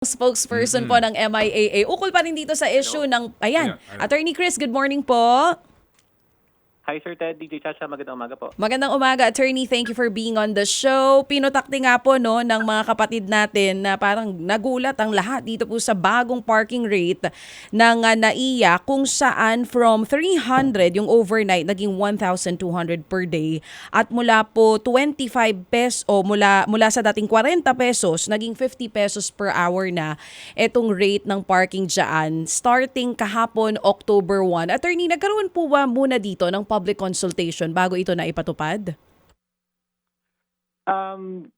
spokesperson po ng MIAA. Ukol pa rin dito sa issue ng, ayan, Ayan, ayan. Attorney Chris, good morning po. Hi Sir Ted, DJ Chacha, magandang umaga po. Magandang umaga, attorney. Thank you for being on the show. Pinutakti nga po no ng mga kapatid natin na parang nagulat ang lahat dito po sa bagong parking rate ng uh, NAIA kung saan from 300 yung overnight naging 1,200 per day at mula po 25 pesos o mula mula sa dating 40 pesos naging 50 pesos per hour na etong rate ng parking diyan starting kahapon October 1. Attorney, nagkaroon po ba muna dito ng public consultation bago ito na ipatupad? Um,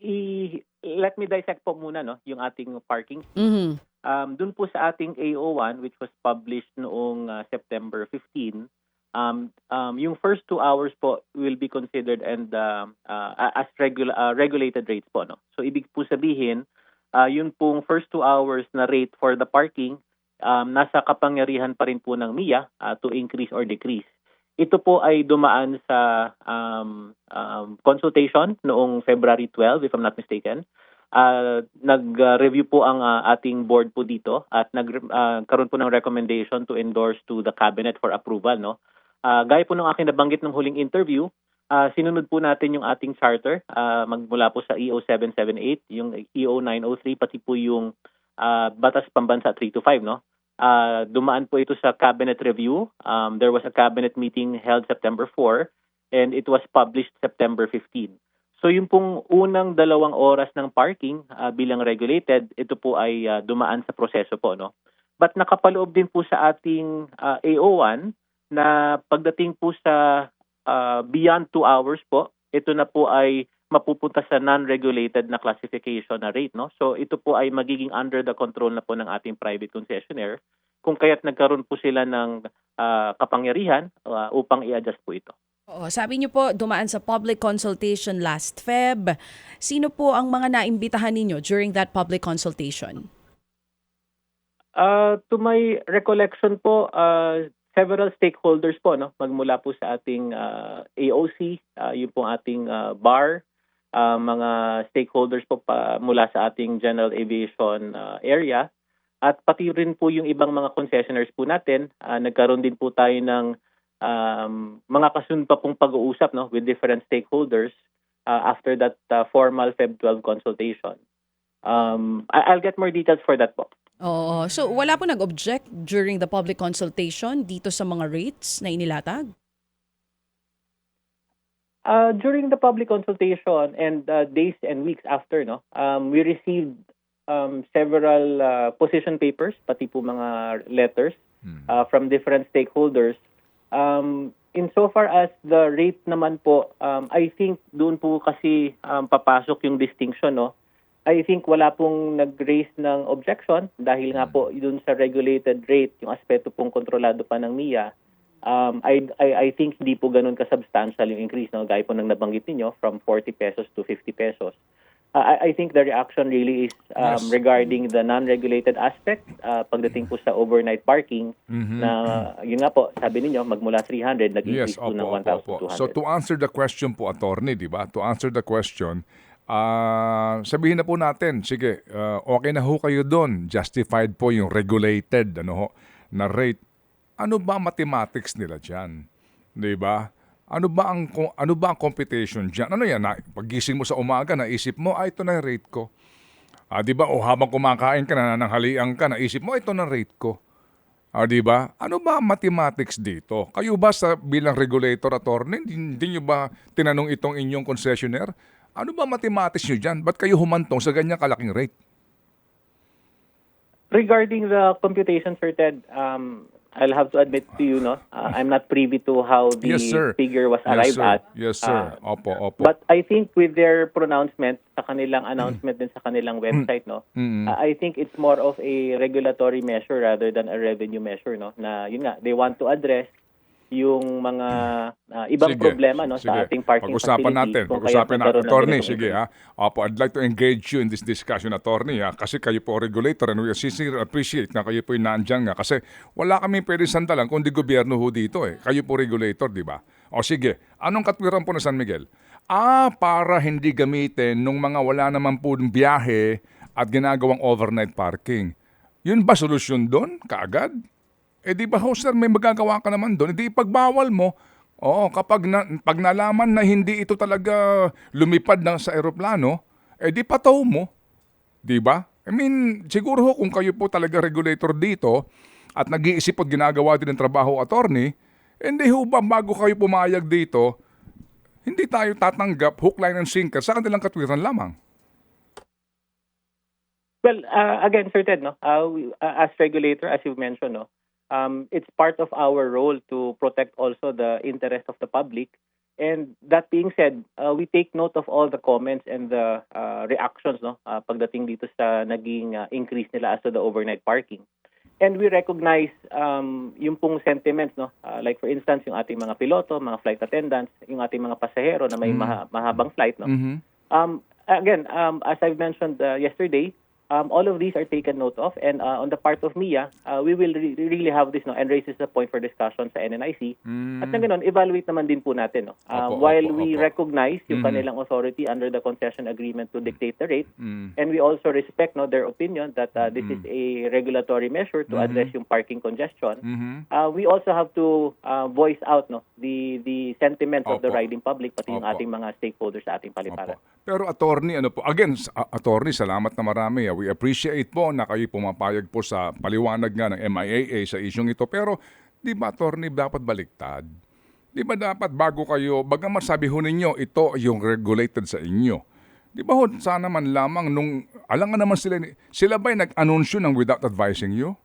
i- let me dissect po muna no, yung ating parking. Mhm. Um, dun po sa ating AO1 which was published noong uh, September 15, um, um, yung first two hours po will be considered and um, uh, as regula- uh, regulated rates po. No? So ibig po sabihin, uh, yun pong first two hours na rate for the parking, um, nasa kapangyarihan pa rin po ng MIA uh, to increase or decrease. Ito po ay dumaan sa um, um, consultation noong February 12, if I'm not mistaken. Uh, nag-review po ang uh, ating board po dito at nagkaroon po ng recommendation to endorse to the cabinet for approval. No? Uh, gaya po ng aking nabanggit ng huling interview, uh, sinunod po natin yung ating charter uh, magmula po sa EO 778, yung EO 903, pati po yung uh, Batas Pambansa 325. No? Uh, dumaan po ito sa cabinet review. Um, there was a cabinet meeting held September 4 and it was published September 15. So yung pong unang dalawang oras ng parking uh, bilang regulated, ito po ay uh, dumaan sa proseso po. No? But nakapaloob din po sa ating uh, AO1 na pagdating po sa uh, beyond 2 hours po, ito na po ay mapupunta sa non-regulated na classification na rate. No? So ito po ay magiging under the control na po ng ating private concessionaire kung kaya't nagkaroon po sila ng ah, kapangyarihan ah, upang i-adjust po ito. Oo, sabi niyo po dumaan sa public consultation last Feb. Sino po ang mga naimbitahan ninyo during that public consultation? Uh, to my recollection po, uh, several stakeholders po, no, magmula po sa ating uh, AOC, uh, yung po ating uh, BAR, uh, mga stakeholders po pa, mula sa ating general aviation uh, area, at pati rin po yung ibang mga concessionaires po natin. Uh, nagkaroon din po tayo ng um, mga kasunod pa pong pag-uusap no, with different stakeholders uh, after that uh, formal Feb 12 consultation. Um, I- I'll get more details for that po. Oo. So wala po nag-object during the public consultation dito sa mga rates na inilatag? Uh, during the public consultation and uh, days and weeks after, no, um, we received um, several uh, position papers, pati po mga letters uh, from different stakeholders. Um, insofar as the rate naman po, um, I think doon po kasi um, papasok yung distinction, no. I think wala pong nag-raise ng objection dahil nga po doon sa regulated rate, yung aspeto pong kontrolado pa ng MIA, um, I, I, I think hindi po ganun ka-substantial yung increase, no? gaya po ng nabanggit ninyo, from 40 pesos to 50 pesos. Uh, I, I think the reaction really is um, Yes. regarding the non-regulated aspect uh, pagdating po sa overnight parking Mhm. na yun nga po, sabi ninyo, magmula 300, Yes, nag-increase po ng opo, opo. 1,200. So to answer the question po, attorney, di ba? To answer the question, ah sabihin na po natin, sige, ah, okay na ho kayo doon. Justified po yung regulated ano ho, na rate. Ano ba mathematics nila diyan? Di ba? Ano ba ang ano ba ang computation diyan? Ano yan? Na, pagising mo sa umaga, naisip mo, ah, ito na yung rate ko. Ah, di ba? O habang kumakain ka na, nanghalian ka, naisip mo, ito na rate ko. Ah, di ba? Ano ba ang mathematics dito? Kayo ba sa bilang regulator attorney, hindi, hindi nyo ba tinanong itong inyong concessionaire? Ano ba mathematics nyo dyan? Ba't kayo humantong sa ganyang kalaking rate? Regarding the computation, Sir Ted, um, I'll have to admit to you, no, uh, I'm not privy to how the Yes, sir. figure was Yes, arrived sir. at. Yes, sir. Uh, Opo, opo. But I think with their pronouncement sa kanilang announcement din sa kanilang website, no, Mm. uh, I think it's more of a regulatory measure rather than a revenue measure, no, na yun nga, they want to address yung mga uh, ibang Sige, problema no sige. sa ating parking Pag-usapan natin. Pag-usapan natin. ng Attorney, sige ha. Opo, I'd like to engage you in this discussion, attorney ha. Kasi kayo po regulator and we sincerely appreciate na kayo po yung naandyan nga. Kasi wala kami pwede sandalan kundi gobyerno ho dito eh. Kayo po regulator, di ba? O sige, anong katwiran po na San Miguel? Ah, para hindi gamitin nung mga wala naman po biyahe at ginagawang overnight parking. Yun ba solusyon doon? Kaagad? Eh di ba ho sir, may magagawa ka naman doon. Hindi ipagbawal mo. Oo, kapag na, pag nalaman na hindi ito talaga lumipad na sa eroplano, eh di pataw mo. Di ba? I mean, siguro kung kayo po talaga regulator dito at nag-iisip at ginagawa din ng trabaho attorney, hindi ho ba bago kayo pumayag dito, hindi tayo tatanggap hook, line, and sinker sa kanilang katwiran lamang. Well, uh, again, Sir Ted, no, uh, uh, as regulator, as you mentioned, no, um, it's part of our role to protect also the interest of the public. And that being said, uh, we take note of all the comments and the uh, reactions no, uh, pagdating dito sa naging uh, increase nila as to the overnight parking. And we recognize um, yung pong sentiments, no? Uh, like for instance, yung ating mga piloto, mga flight attendants, yung ating mga pasahero na may maha- mahabang flight, no? Mhm. Um, again, um, as I mentioned uh, yesterday, um, all of these are taken note of, and uh, on the part of MIA, uh, we will re- really have this no, and raise this a point for discussion sa NNIC. At na ganun, evaluate naman din po natin. No? Uh, Opo, while opo, we opo. recognize yung Mhm. kanilang authority under the concession agreement to dictate the rate, Mm. and we also respect no, their opinion that uh, this is a regulatory measure to address yung parking congestion, Mhm. uh, we also have to uh, voice out no, the, the sentiments of the Opo. riding public, pati yung Opo. ating mga stakeholders sa ating paliparan. Opo. Pero attorney, ano po, again, attorney, salamat na marami. We appreciate po na kayo pumapayag po sa paliwanag nga ng MIAA sa isyong ito. Pero di ba attorney dapat baliktad? Di ba dapat bago kayo, bagamat sabi ho ninyo, ito yung regulated sa inyo. Di ba ho, sana man lamang nung, alangan naman sila, sila ba'y nag-anunsyo ng without advising you?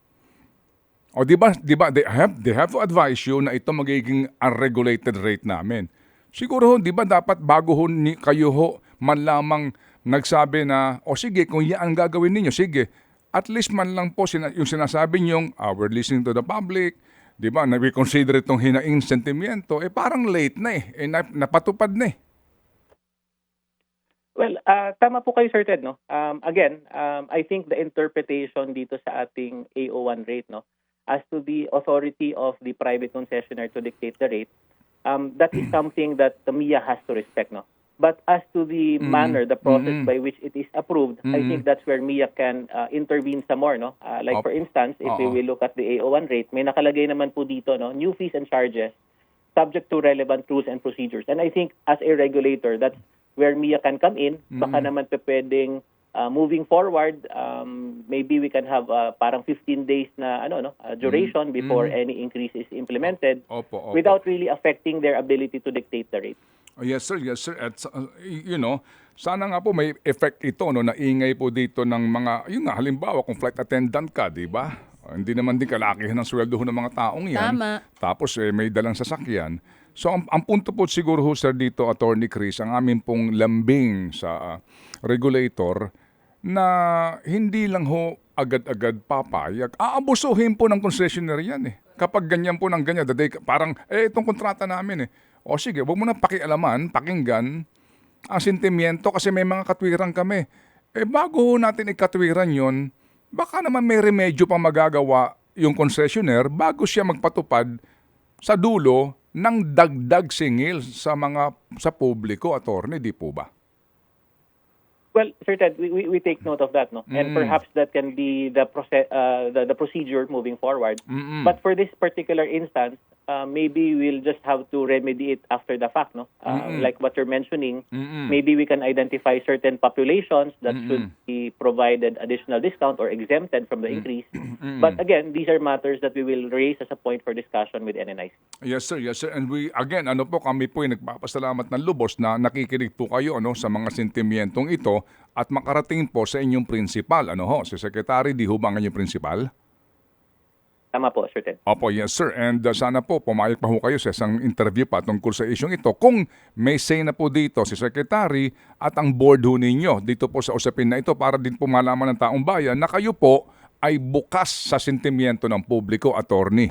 O di ba, di ba they have they have to advise you na ito magiging unregulated rate namin. Siguro ho, di ba dapat bago ho ni, kayo ho man lamang nagsabi na o sige kung yan ang gagawin ninyo, sige. At least man lang po sina, yung sinasabi niyo, uh, we're listening to the public, di ba, na we consider itong hinaing sentimiento, eh parang late na eh, eh nap- napatupad na eh. Well, uh, tama po kayo, Sir Ted. No? Um, again, um, I think the interpretation dito sa ating AO1 rate, no, as to the authority of the private concessionaire to dictate the rate, um, that is something that the MIA has to respect. No? But as to the manner, the process Mm. by which it is approved, I think that's where MIA can uh, intervene some more. No? Uh, like Opo. for instance, if we Oo. will look at the AO1 rate, may nakalagay naman po dito, no, new fees and charges subject to relevant rules and procedures. And I think as a regulator, that's where MIA can come in. Baka naman pe pwedeng uh, moving forward, um, maybe we can have uh, parang 15 days na ano no uh, duration before any increase is implemented Opo, opo. without really affecting their ability to dictate the rate. Oh, yes sir, yes sir. At uh, you know, sana nga po may effect ito no na ingay po dito ng mga yun nga halimbawa kung flight attendant ka, 'di ba? Uh, hindi naman din kalakihan ng sweldo ng mga taong 'yan. Tama. Tapos eh, may dalang sasakyan. So ang, ang punto po siguro ho sir dito Attorney Chris, ang amin pong lambing sa uh, regulator na hindi lang ho agad-agad papayag. Aabusuhin po ng concessionaire yan eh. Kapag ganyan po ng ganyan, the day, parang, eh, itong kontrata namin eh. O sige, huwag mo na pakialaman, pakinggan ang sentimiento kasi may mga katwiran kami. Eh bago natin ikatwiran yon, baka naman may remedyo pang magagawa yung concessionaire bago siya magpatupad sa dulo ng dagdag singil sa mga sa publiko, attorney, di po ba? Well, Sir Ted, we, we, take note of that, no? And perhaps that can be the process, uh, the, the procedure moving forward. But for this particular instance, uh, maybe we'll just have to remedy it after the fact, no? Uh, Like what you're mentioning, maybe we can identify certain populations that should be provided additional discount or exempted from the increase. But again, these are matters that we will raise as a point for discussion with NNIC. Yes sir, yes sir. And we again, ano po kami po ay nagpapasalamat ng lubos na nakikinig po kayo ano sa mga sentimientong ito at makarating po sa inyong principal. Ano ho, si Secretary, di ho ba ang inyong principal? Tama po, Sir Ted. Opo, yes sir. And uh, sana po pumayag pa ho kayo sa isang interview pa tungkol sa isyong ito. Kung may say na po dito si Secretary at ang board ho ninyo dito po sa usapin na ito para din po malaman ng taong bayan na kayo po ay bukas sa sentimiento ng publiko, attorney.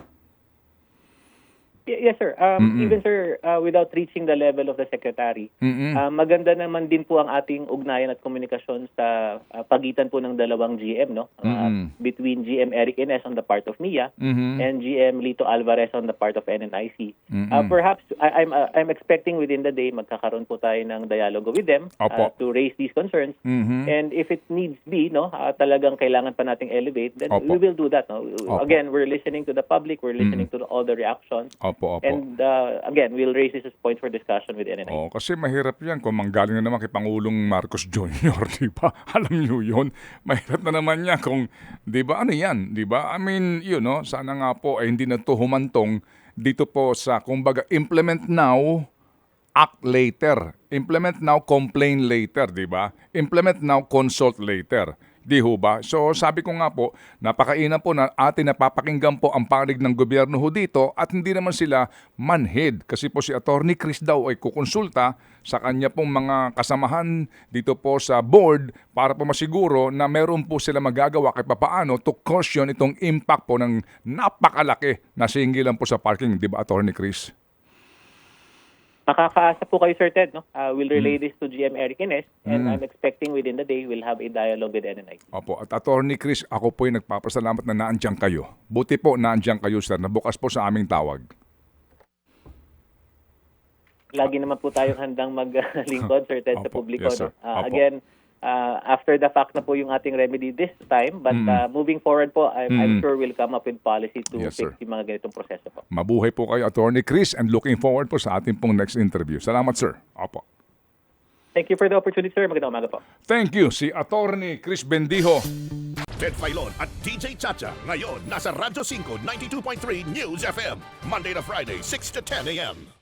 Yes, sir. Um, even, sir, uh, without reaching the level of the secretary, Mm-mm. uh, maganda naman din po ang ating ugnayan at komunikasyon sa uh, pagitan po ng dalawang GM, no? Uh, Mm-mm. between GM Eric Ines on the part of MIA Mhm. and GM Lito Alvarez on the part of NNIC. Mm-mm. Uh, perhaps I, I'm uh, I'm expecting within the day magkakaroon po tayo ng dialogue with them uh, Opo. to raise these concerns. Mhm. And if it needs be, no, uh, talagang kailangan pa nating elevate, then Opo. we will do that. No? Opo. Again, we're listening to the public, we're listening to all the reactions. Opo, opo. And uh, again, we'll raise this as point for discussion with NNI. Oh, kasi mahirap yan kung manggaling na naman kay Pangulong Marcos Jr., di ba? Alam niyo yun. Mahirap na naman yan kung, di ba, ano yan, di ba? I mean, you know, sana nga po ay hindi na to humantong dito po sa, kumbaga, implement now, act later. Implement now, complain later, di ba? Implement now, consult later. Di ho ba? So sabi ko nga po, napakaina po na atin napapakinggan po ang panig ng gobyerno ho dito at hindi naman sila manhid. Kasi po si Attorney Chris daw ay kukonsulta sa kanya pong mga kasamahan dito po sa board para po masiguro na meron po sila magagawa kahit papaano to caution itong impact po ng napakalaki na singilan po sa parking. Di ba, Attorney Chris? Makakaasa po kayo, Sir Ted. No? Uh, we'll relay Hmm. this to GM Eric Ines and I'm expecting within the day we'll have a dialogue with NNI. Opo. At Attorney Chris, ako po ay nagpapasalamat na naandyan kayo. Buti po naandyan kayo, sir. Nabukas po sa aming tawag. Lagi naman po tayong handang maglingkod, Sir Ted, sa Opo. publiko. Yes, sir. no? Uh, Opo. again, uh, after the fact na po yung ating remedy this time, but uh, moving forward po, I'm, I'm sure we'll come up with policy to Yes, fix sir. yung mga ganitong proseso po. Mabuhay po kayo, Attorney Chris, and looking forward po sa ating pong next interview. Salamat, sir. Opo. Thank you for the opportunity, sir. Magandang umaga po. Thank you, si Attorney Chris Bendijo. Ted Filon at DJ Chacha. Ngayon, nasa Radyo 5, 92.3 News FM. Monday to Friday, 6 to 10 a.m.